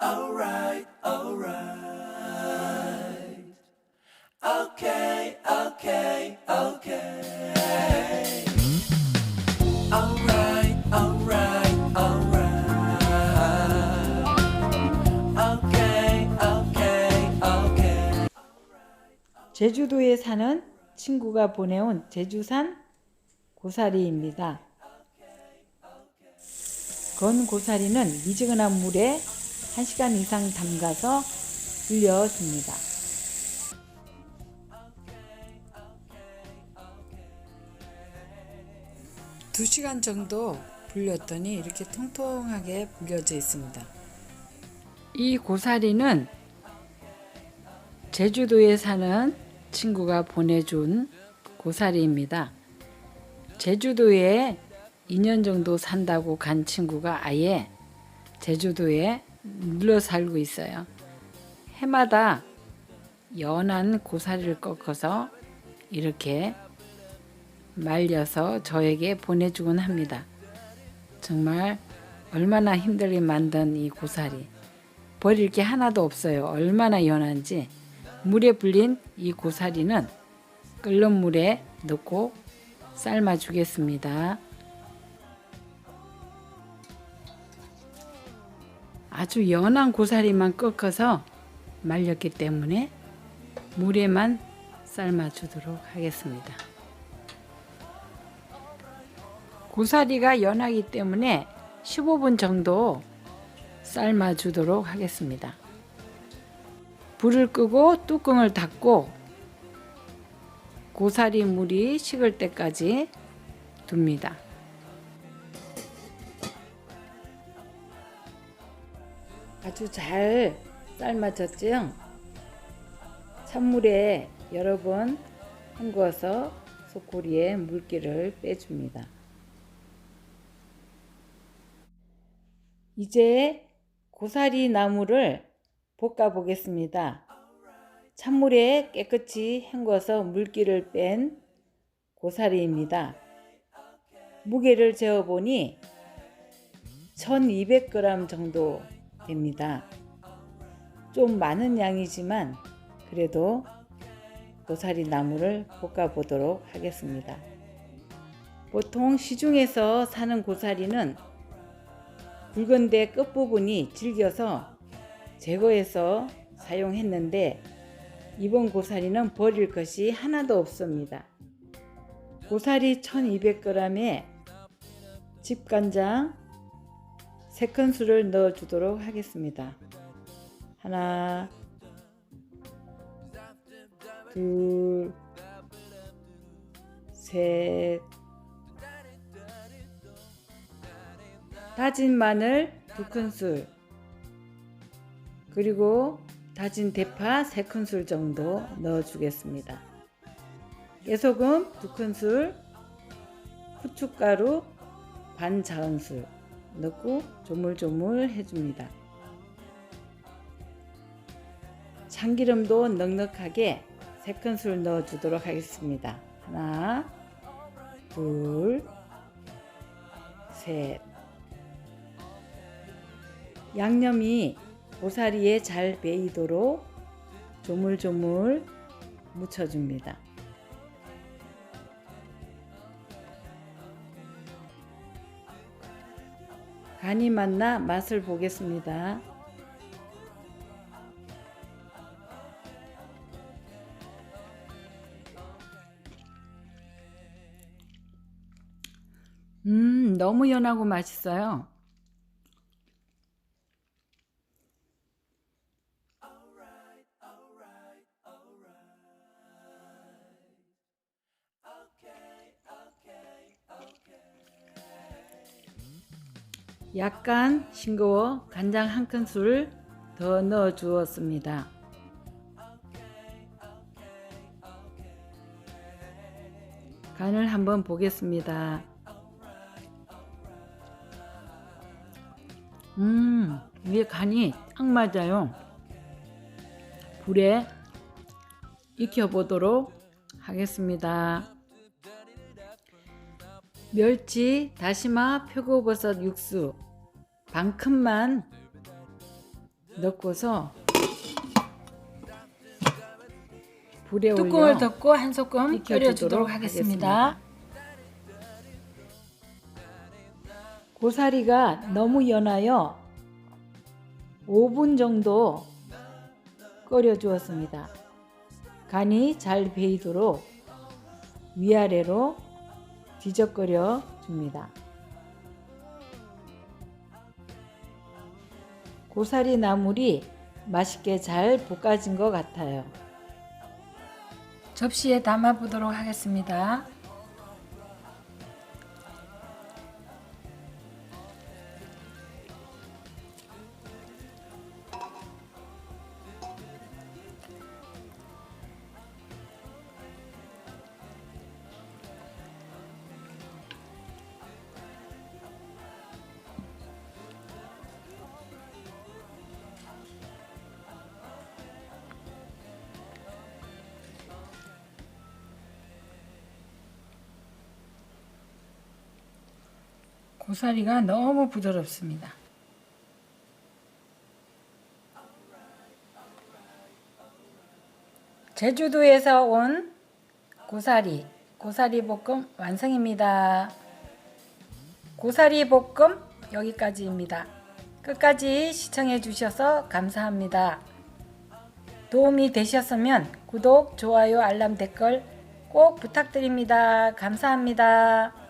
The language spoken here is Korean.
alright, alright, alright. Okay, okay, okay. Alright, alright, alright. Okay, okay, okay. 제주도에 사는 친구가 보내온 제주산 고사리입니다. 건 고사리는 미지근한 물에 1시간 이상 담가서 불려줍니다. 두 시간 정도 불렸더니 이렇게 통통하게 불려져 있습니다. 이 고사리는 제주도에 사는 친구가 보내준 고사리입니다. 제주도에 2년 정도 산다고 간 친구가 아예 제주도에 눌러 살고 있어요. 해마다 연한 고사리를 꺾어서 이렇게 말려서 저에게 보내주곤 합니다. 정말 얼마나 힘들게 만든 이 고사리. 버릴 게 하나도 없어요. 얼마나 연한지. 물에 불린 이 고사리는 끓는 물에 넣고 삶아 주겠습니다. 아주 연한 고사리만 꺾어서 말렸기 때문에 물에만 삶아 주도록 하겠습니다. 고사리가 연하기 때문에 15분 정도 삶아 주도록 하겠습니다. 불을 끄고 뚜껑을 닫고 고사리 물이 식을 때까지 둡니다. 아주 잘 삶아졌지요? 찬물에 여러 번 헹궈서 소쿠리에 물기를 빼줍니다. 이제 고사리 나무를 볶아 보겠습니다. 찬물에 깨끗이 헹궈서 물기를 뺀 고사리입니다. 무게를 재어 보니 1200g 정도 됩니다. 좀 많은 양이지만 그래도 고사리 나무를 볶아 보도록 하겠습니다. 보통 시중에서 사는 고사리는 굵은데 끝부분이 질겨서 제거해서 사용했는데 이번 고사리는 버릴 것이 하나도 없습니다. 고사리 1200g에 집간장 3큰술을 넣어 주도록 하겠습니다. 하나 둘 셋, 다진 마늘 두 큰술, 그리고 다진 대파 세 큰술 정도 넣어주겠습니다. 깨소금 두 큰술, 후춧가루 반 작은술 넣고 조물조물 해줍니다. 참기름도 넉넉하게 세 큰술 넣어주도록 하겠습니다. 하나, 둘, 셋. 양념이 고사리에 잘 배이도록 조물조물 묻혀줍니다. 간이 맞나 맛을 보겠습니다. 음, 너무 연하고 맛있어요. 약간 싱거워 간장 한 큰술 더 넣어 주었습니다. 간을 한번 보겠습니다. 음, 이게 간이 딱 맞아요. 불에 익혀보도록 하겠습니다. 멸치, 다시마, 표고버섯 육수 반 큰만 넣고서 불에 뚜껑을 올려 덮고 한 소끔 끓여주도록 하겠습니다. 고사리가 너무 연하여 5분 정도 끓여 주었습니다. 간이 잘 배이도록 위아래로 뒤적거려 줍니다. 고사리 나물이 맛있게 잘 볶아진 것 같아요. 접시에 담아 보도록 하겠습니다. 고사리가 너무 부드럽습니다. 제주도에서 온 고사리, 고사리 볶음 완성입니다. 고사리 볶음 여기까지입니다. 끝까지 시청해 주셔서 감사합니다. 도움이 되셨으면 구독, 좋아요, 알람, 댓글 꼭 부탁드립니다. 감사합니다.